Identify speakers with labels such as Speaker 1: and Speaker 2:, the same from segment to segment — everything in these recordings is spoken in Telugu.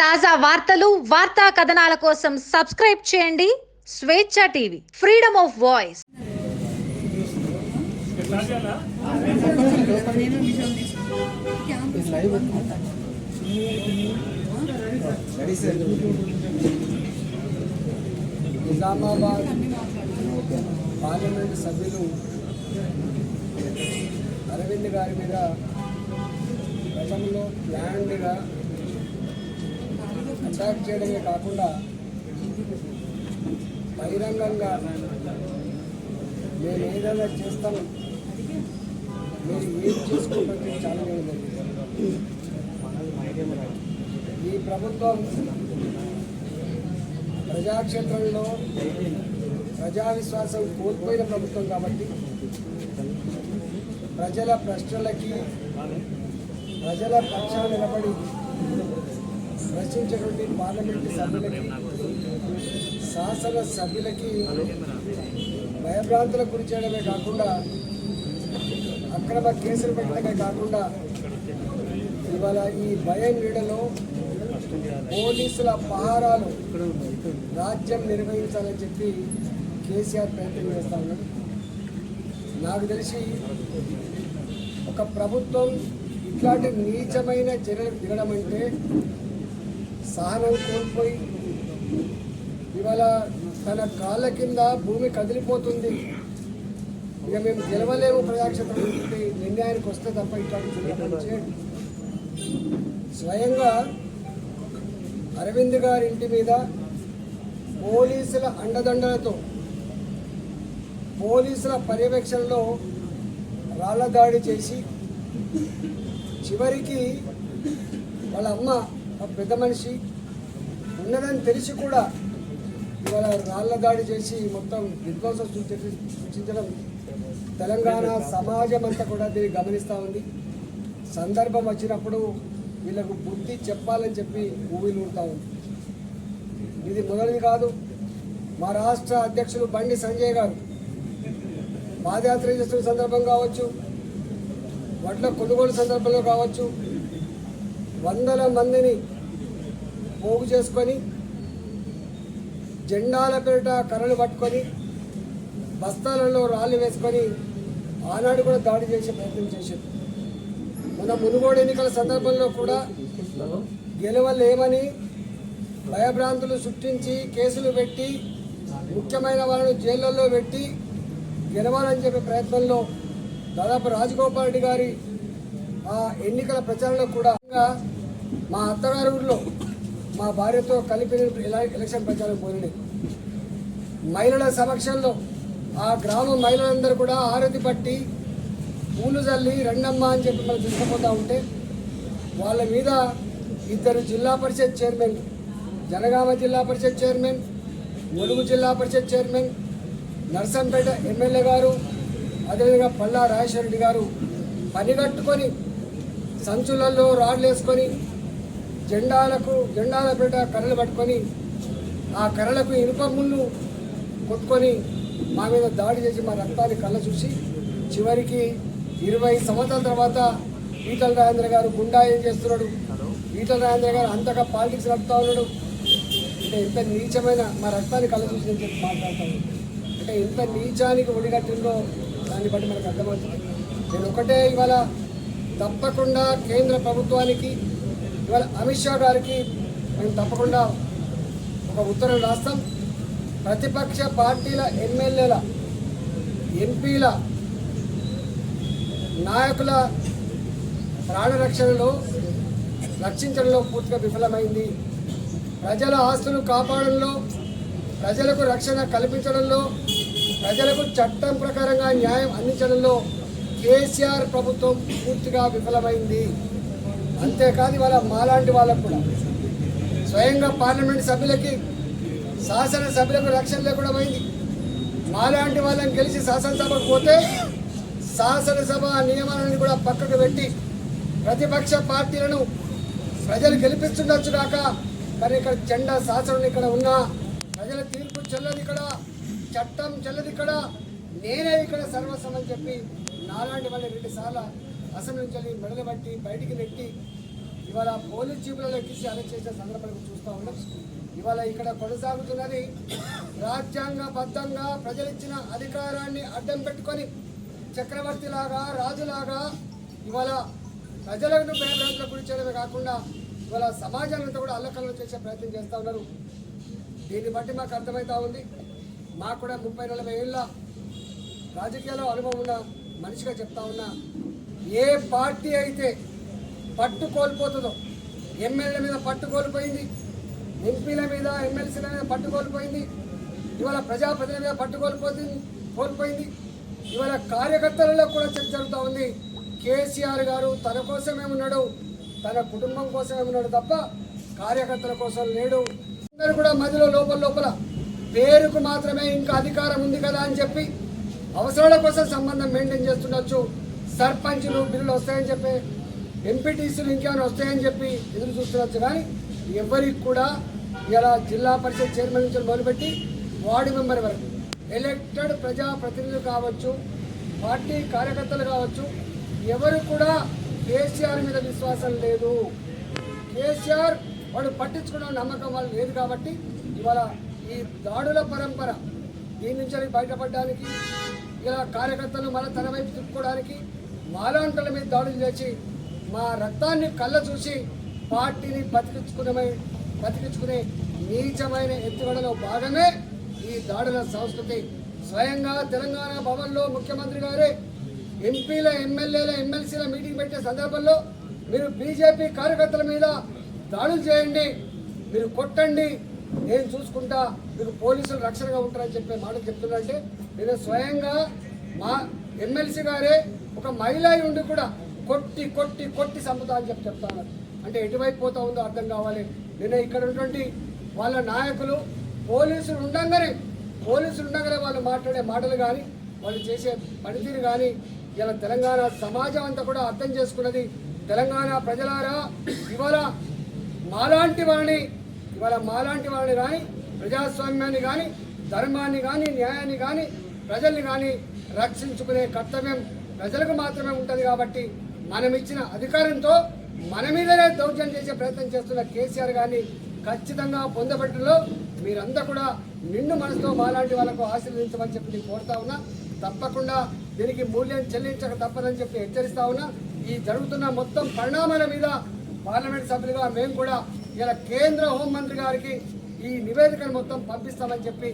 Speaker 1: తాజా వార్తలు వార్తా కథనాల కోసం సబ్స్క్రైబ్ చేయండి. Swechha TV freedom of voice.
Speaker 2: Nizamabad parliament సభ్యులు అరవింద్ గారి మీద గతంలో ప్లాన్డ్గా అటాక్ చేయడమే కాకుండా బహిరంగంగా నేను ఏదైనా చేస్తాను మీరు ఏం చేసుకోవడానికి చాలా జరిగింది ఈ ప్రభుత్వం ప్రజాక్షేత్రంలో ప్రజా విశ్వాసం కోల్పోయిన ప్రభుత్వం కాబట్టి ప్రజల ప్రశ్నలకి ప్రజల పక్షాన నిలబడి ప్రశ్నించినటువంటి పార్లమెంటు సభ్యులకి శాసన సభ్యులకి భయభ్రాంతులకు గురి చేయడమే కాకుండా అక్రమ కేసులు పెట్టడమే కాకుండా ఇవాళ ఈ భయం నీడలో పోలీసుల పహారాలు రాజ్యం నిర్వహించాలని చెప్పి కేసీఆర్ ప్రయత్నం చేస్తా ఉన్నాడు. నాకు తెలిసి ఒక ప్రభుత్వం ఇట్లాంటి నీచమైన చర్యలు దిగడం అంటే సహనం కోల్పోయి ఇవాళ తన కాళ్ళ కింద భూమి కదిలిపోతుంది. ఇక మేము గెలవలేము ప్రజాక్షేత్రం నుండి నిర్ణయానికి వస్తే తప్ప ఇట్లాంటి స్వయంగా అరవింద్ గారి ఇంటి మీద పోలీసుల అండదండలతో పోలీసుల పర్యవేక్షణలో రాళ్ళ దాడి చేసి చివరికి వాళ్ళ అమ్మ పెద్ద మనిషి ఉన్నదని తెలిసి కూడా ఇవాళ రాళ్ళ దాడి చేసి మొత్తం విధ్వంసం సృష్టించడం తెలంగాణ సమాజం అంతా కూడా దీన్ని గమనిస్తూ ఉంది. సందర్భం వచ్చినప్పుడు వీళ్ళకు బుద్ధి చెప్పాలని చెప్పి ఊవిలు ఉంటా ఉంది. ఇది మొదటిది కాదు. మా రాష్ట్ర అధ్యక్షులు బండి సంజయ్ గారు పాదయాత్ర చేస్తున్న సందర్భం కావచ్చు వడ్ల కొనుగోలు సందర్భంలో కావచ్చు వందల మందిని పోగు చేసుకొని జెండాల పేరిట కర్రలు పట్టుకొని బస్తాలలో రాళ్ళు వేసుకొని ఆనాడు కూడా దాడి చేసే ప్రయత్నం చేశారు. మన మునుగోడు ఎన్నికల సందర్భంలో కూడా గెలవలేమని భయభ్రాంతులు సృష్టించి కేసులు పెట్టి ముఖ్యమైన వాళ్ళను జైళ్ళల్లో పెట్టి గెలవాలని చెప్పే ప్రయత్నంలో దాదాపు రాజగోపాల్ రెడ్డి గారి ఆ ఎన్నికల ప్రచారంలో కూడా మా అత్తగారి ఊళ్ళో మా భార్యతో కలిపి ఎలా ఎలక్షన్ ప్రచారం పోయినాయి. మహిళల సమక్షంలో ఆ గ్రామ మహిళలందరూ కూడా ఆరతి పట్టి పూలు చల్లి రెండమ్మ అని చెప్పి మనం తీసుకుపోతూ ఉంటే వాళ్ళ మీద ఇద్దరు జిల్లా పరిషత్ చైర్మన్ జనగామ జిల్లా పరిషత్ చైర్మన్ ములుగు జిల్లా పరిషత్ చైర్మన్ నర్సంపేట ఎమ్మెల్యే గారు అదేవిధంగా పల్లా రాజేశ్వర రెడ్డి గారు పనిగట్టుకొని సంచులలో రాడ్లు వేసుకొని జెండాలకు జెండాల పేట కర్రలు పట్టుకొని ఆ కర్రలకు ఇనుప ముళ్ళు కొట్టుకొని మా మీద దాడి చేసి మా రక్తాన్ని కళ్ళ చూసి చివరికి ఇరవై సంవత్సరాల తర్వాత ఈటల రాజేంద్ర గారు గుండా ఏం చేస్తున్నాడు? ఈటల రాజేంద్ర గారు అంతగా పాలిటిక్స్ నడుపుతా ఉన్నాడు. అంటే ఎంత నీచమైన మా రక్తాన్ని కళ్ళ చూసి నేను చెప్పి మాట్లాడతాను అంటే ఎంత నీచానికి ఒడిగట్టిందో దాన్ని బట్టి మనకు అర్థమవుతుంది. నేను ఒకటే ఇవాళ తప్పకుండా కేంద్ర ప్రభుత్వానికి ఇవాళ అమిత్ షా గారికి మేము తప్పకుండా ఒక ఉత్తర్వులు రాస్తాం. ప్రతిపక్ష పార్టీల ఎమ్మెల్యేల ఎంపీల నాయకుల ప్రాణరక్షణలో రక్షించడంలో పూర్తిగా విఫలమైంది. ప్రజల ఆస్తులు కాపాడంలో ప్రజలకు రక్షణ కల్పించడంలో ప్రజలకు చట్టం ప్రకారంగా న్యాయం అందించడంలో కేసీఆర్ ప్రభుత్వం పూర్తిగా విఫలమైంది. అంతేకాదు ఇవాళ మాలాంటి వాళ్ళకు కూడా. స్వయంగా పార్లమెంట్ సభ్యులకి శాసనసభ్యులకు రక్షణ లేకుండా పోయింది. మాలాంటి వాళ్ళని గెలిచి శాసనసభకు పోతే శాసనసభ నియమాలను కూడా పక్కకు పెట్టి ప్రతిపక్ష పార్టీలను ప్రజలు గెలిపిస్తుండొచ్చు కాక మరి ఇక్కడ జెండా శాసనం ఇక్కడ ఉన్నా ప్రజల తీర్పు చెల్లదు ఇక్కడ చట్టం చెల్లదు ఇక్కడ. నేనే ఇక్కడ సర్వస్వం అని చెప్పి నాలాంటి వాళ్ళు రెండు సార్లు అసెంబ్లీ నుంచి మెడలు బట్టి బయటికి నెట్టి ఇవాళ పోలీస్ జీపులలో ఎక్కించి అరెస్ట్ చేసే సందర్భాన్ని చూస్తూ ఉన్నాం. ఇవాళ ఇక్కడ కొనసాగుతున్నది రాజ్యాంగబద్ధంగా ప్రజలిచ్చిన అధికారాన్ని అడ్డం పెట్టుకొని చక్రవర్తిలాగా రాజులాగా ఇవాళ ప్రజలను భయభ్రాంతులకు గురి చేయడమే కాకుండా ఇవాళ సమాజాన్ని కూడా అల్లకల్లో చేసే ప్రయత్నం చేస్తూ ఉన్నారు. దీన్ని బట్టి మాకు అర్థమవుతూ ఉంది. మాకు కూడా ముప్పై నలభై ఏళ్ళ రాజకీయాల్లో అనుభవం ఉన్న మనిషిగా చెప్తా ఉన్నా. ఏ పార్టీ అయితే పట్టు కోల్పోతుందో ఎమ్మెల్యే మీద పట్టు కోల్పోయింది ఎంపీల మీద ఎమ్మెల్సీల మీద పట్టు కోల్పోయింది ఇవాళ ప్రజాప్రతినిధుల మీద పట్టు కోల్పోతుంది కోల్పోయింది. ఇవాళ కార్యకర్తలలో కూడా చర్చ జరుగుతూ ఉంది. కేసీఆర్ గారు తన కోసమే ఉన్నాడు తన కుటుంబం కోసమే ఉన్నాడు తప్ప కార్యకర్తల కోసం లేడు. అందరూ కూడా మధ్యలో లోపల లోపల పేరుకు మాత్రమే ఇంకా అధికారం ఉంది కదా అని చెప్పి అవసరాల కోసం సంబంధం మెయింటైన్ చేస్తుండొచ్చు. సర్పంచ్లు బిల్లులు వస్తాయని చెప్పి ఎంపీటీసీలు ఇంకేమైనా వస్తాయని చెప్పి ఎదురు చూస్తున్నారు కానీ ఎవరికి కూడా ఇలా జిల్లా పరిషత్ చైర్మన్ నుంచి మొదలుపెట్టి వార్డు మెంబర్ వరకు ఎలక్టెడ్ ప్రజాప్రతినిధులు కావచ్చు పార్టీ కార్యకర్తలు కావచ్చు ఎవరు కూడా కేసీఆర్ మీద విశ్వాసం లేదు. కేసీఆర్ వాడు పట్టించుకున్న నమ్మకం వాళ్ళు లేదు కాబట్టి ఇవాళ ఈ దాడుల పరంపర దీని నుంచి బయటపడడానికి ఇలా కార్యకర్తలు మన తన వైపు తిప్పుకోవడానికి మాలాంటల మీద దాడులు చేసి మా రక్తాన్ని కళ్ళ చూసి పార్టీని బతికించుకునే బతికించుకునే నీచమైన ఎత్తుగడలో భాగమే ఈ దాడుల సంస్కృతి. స్వయంగా తెలంగాణ భవన్లో ముఖ్యమంత్రి గారే ఎంపీల ఎమ్మెల్యేల ఎమ్మెల్సీల మీటింగ్ పెట్టే సందర్భంలో మీరు బీజేపీ కార్యకర్తల మీద దాడులు చేయండి మీరు కొట్టండి నేను చూసుకుంటా మీకు పోలీసులు రక్షణగా ఉంటారని చెప్పే మాట చెప్తున్నారంటే నేను స్వయంగా మా ఎమ్మెల్సీ గారే ఒక మహిళ ఉండి కూడా కొట్టి కొట్టి కొట్టి చంపుతా అని చెప్పి చెప్తాను. అంటే ఎటువైపు పోతా ఉందో అర్థం కావాలి. నేను ఇక్కడ ఉన్నటువంటి వాళ్ళ నాయకులు పోలీసులు ఉండగానే పోలీసులు ఉండగానే వాళ్ళు మాట్లాడే మాటలు కానీ వాళ్ళు చేసే పనితీరు కానీ ఇలా తెలంగాణ సమాజం అంతా కూడా అర్థం చేసుకున్నది తెలంగాణ ప్రజలారా ఇవాళ మాలాంటి వాళ్ళని ఇవాళ మాలాంటి వాళ్ళని కానీ ప్రజాస్వామ్యాన్ని కానీ ధర్మాన్ని కానీ న్యాయాన్ని కానీ ప్రజల్ని కానీ రక్షించుకునే కర్తవ్యం ప్రజలకు మాత్రమే ఉంటుంది కాబట్టి మనం ఇచ్చిన అధికారంతో మన మీదనే దౌర్జన్యం చేసే ప్రయత్నం చేస్తున్న కేసీఆర్ గారిని ఖచ్చితంగా పొందబట్టడంలో మీరంతా కూడా నిండు మనసుతో మాలాంటి వాళ్ళకు ఆశీర్వదించమని చెప్పి నేను కోరుతా ఉన్నా. తప్పకుండా దీనికి మూల్యం చెల్లించక తప్పదని చెప్పి హెచ్చరిస్తా ఉన్నా. ఈ జరుగుతున్న మొత్తం పరిణామాల మీద పార్లమెంట్ సభ్యులుగా మేము కూడా ఇలా కేంద్ర హోంమంత్రి గారికి ఈ నివేదికను మొత్తం పంపిస్తామని చెప్పి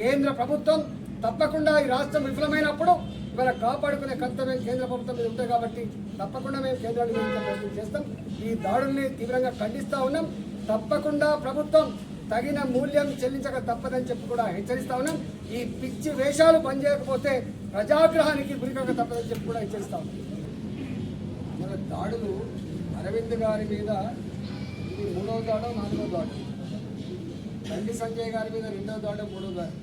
Speaker 2: కేంద్ర ప్రభుత్వం తప్పకుండా ఈ రాష్ట్రం విఫలమైనప్పుడు ఇవాళ కాపాడుకునే కర్తవ్యం కేంద్ర ప్రభుత్వం మీద ఉంటుంది కాబట్టి తప్పకుండా మేము కేంద్రాన్ని ప్రయత్నం చేస్తాం. ఈ దాడుల్ని తీవ్రంగా ఖండిస్తా ఉన్నాం. తప్పకుండా ప్రభుత్వం తగిన మూల్యం చెల్లించక తప్పదని చెప్పి కూడా హెచ్చరిస్తా ఉన్నాం. ఈ పిచ్చి వేషాలు పనిచేయకపోతే ప్రజాగ్రహానికి గురికాక తప్పదని చెప్పి కూడా హెచ్చరిస్తా ఉన్నాం. మన దాడులు అరవింద్ గారి మీద ఇది మూడవ దాడో నాలుగో దాడు? బండి సంజయ్ గారి మీద రెండవ దాడో మూడో దాడు?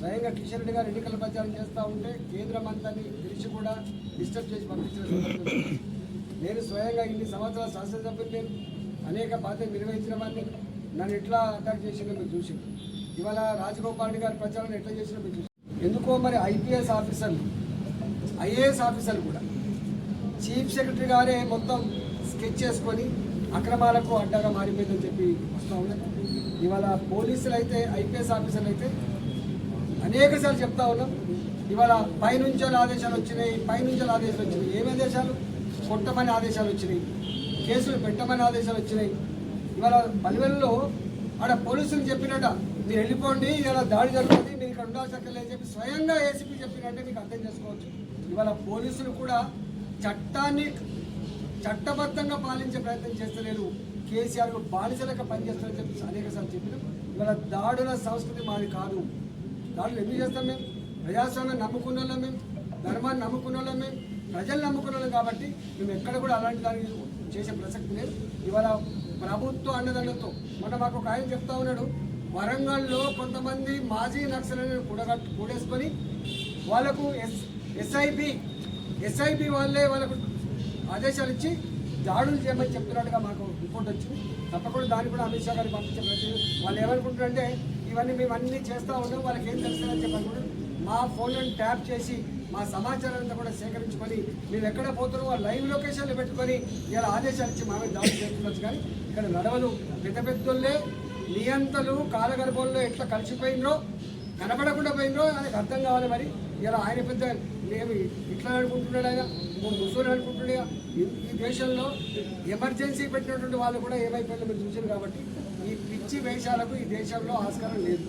Speaker 2: స్వయంగా కిషన్ రెడ్డి గారు ఎన్నికల ప్రచారం చేస్తూ ఉంటే కేంద్ర మంత్రిని పిలిచి కూడా డిస్టర్బ్ చేసి పంపించిన నేను స్వయంగా ఇన్ని సంవత్సరాల శాసనసభ్యులు నేను అనేక బాధ్యతలు నిర్వహించిన వాడిని నన్ను ఎట్లా అటాక్ చేసిందో మీరు చూసి ఇవాళ రాజగోపాల్ రెడ్డి గారి ప్రచారం ఎట్లా చేసినా మీరు చూసి ఎందుకో మరి ఐపీఎస్ ఆఫీసర్లు ఐఏఎస్ ఆఫీసర్లు కూడా చీఫ్ సెక్రటరీ గారే మొత్తం స్కెచ్ చేసుకొని అక్రమాలకు అడ్డగా మారిపోయిందని చెప్పి వస్తూ ఉన్నాయి ఇవాళ పోలీసులు అయితే ఐపీఎస్ ఆఫీసర్లు అయితే అనేక సార్లు చెప్తా ఉన్నాం. ఇవాళ పైనుంచి ఆదేశాలు వచ్చినాయి పైనుంచి ఆదేశాలు వచ్చినాయి. ఏమి ఆదేశాలు? కొట్టమని ఆదేశాలు వచ్చినాయి. కేసులు పెట్టమని ఆదేశాలు వచ్చినాయి. ఇవాళ పలివెల్లో ఆడ పోలీసులు చెప్పినట మీరు వెళ్ళిపోండి ఇలా దాడి జరుగుతుంది మీరు ఇక్కడ ఉండాల్సి చెప్పి స్వయంగా ఏసీపీ చెప్పినట్టే మీకు అర్థం చేసుకోవచ్చు. ఇవాళ పోలీసులు కూడా చట్టాన్ని చట్టబద్ధంగా పాలించే ప్రయత్నం చేస్తలేరు. కేసీఆర్ బానిసలకు పనిచేస్తారని చెప్పి అనేక సార్లు చెప్పినాం. ఇవాళ దాడుల సంస్కృతి మాది కాదు. దాంట్లో ఎందుకు చేస్తాం మేము? ప్రజాస్వామ్యం నమ్ముకున్న వాళ్ళం మేము ధర్మాన్ని నమ్ముకున్న వాళ్ళం మేము ప్రజలు నమ్ముకున్న వాళ్ళం కాబట్టి మేము ఎక్కడ కూడా అలాంటి దానికి చేసే ప్రసక్తి లేదు. ఇవాళ ప్రభుత్వ అండదండతో మొన్న మాకు ఒక ఆయన చెప్తా ఉన్నాడు వరంగల్లో కొంతమంది మాజీ నక్సలను కూడగట్టు కూడేసుకొని వాళ్ళకు ఎస్ ఎస్ఐబి ఎస్ఐబి వాళ్ళే వాళ్ళకు ఆదేశాలు ఇచ్చి దాడులు చేయమని చెప్తున్నట్టుగా మాకు రిపోర్ట్ వచ్చింది. తప్పకుండా దాన్ని కూడా అమిత్ షా గారికి పంపించే ప్రతి వాళ్ళు ఏమనుకుంటారంటే ఇవన్నీ మేము అన్నీ చేస్తూ ఉన్నాం. వాళ్ళకి ఏం తెలుస్తుందని చెప్పి కూడా మా ఫోన్లను ట్యాప్ చేసి మా సమాచారం అంతా కూడా సేకరించుకొని మేము ఎక్కడ పోతున్నామో లైవ్ లొకేషన్లు పెట్టుకొని ఇలా ఆదేశాలు ఇచ్చి మా మీద దాడి చేస్తుండొచ్చు కానీ ఇక్కడ నడవలు పెద్ద పెద్దోళ్ళే నియంతలు కాలగర్భంలో ఎట్లా కలిసిపోయిందో కనపడకుండా పోయిందో ఆయనకు అర్థం కావాలి మరి. ఇలా ఆయన పెద్ద మేము ఇట్లా అనుకుంటున్నాడు ఆయన ముసూరు ముసలి అనుకుంటున్నాడు ఈ- ఈ దేశంలో ఎమర్జెన్సీ పెట్టినటువంటి వాళ్ళు కూడా ఏమైపోయిందో మీరు చూసారు కాబట్టి ఈ పిచ్చి వేషాలకు ఈ దేశంలో ఆస్కారం లేదు.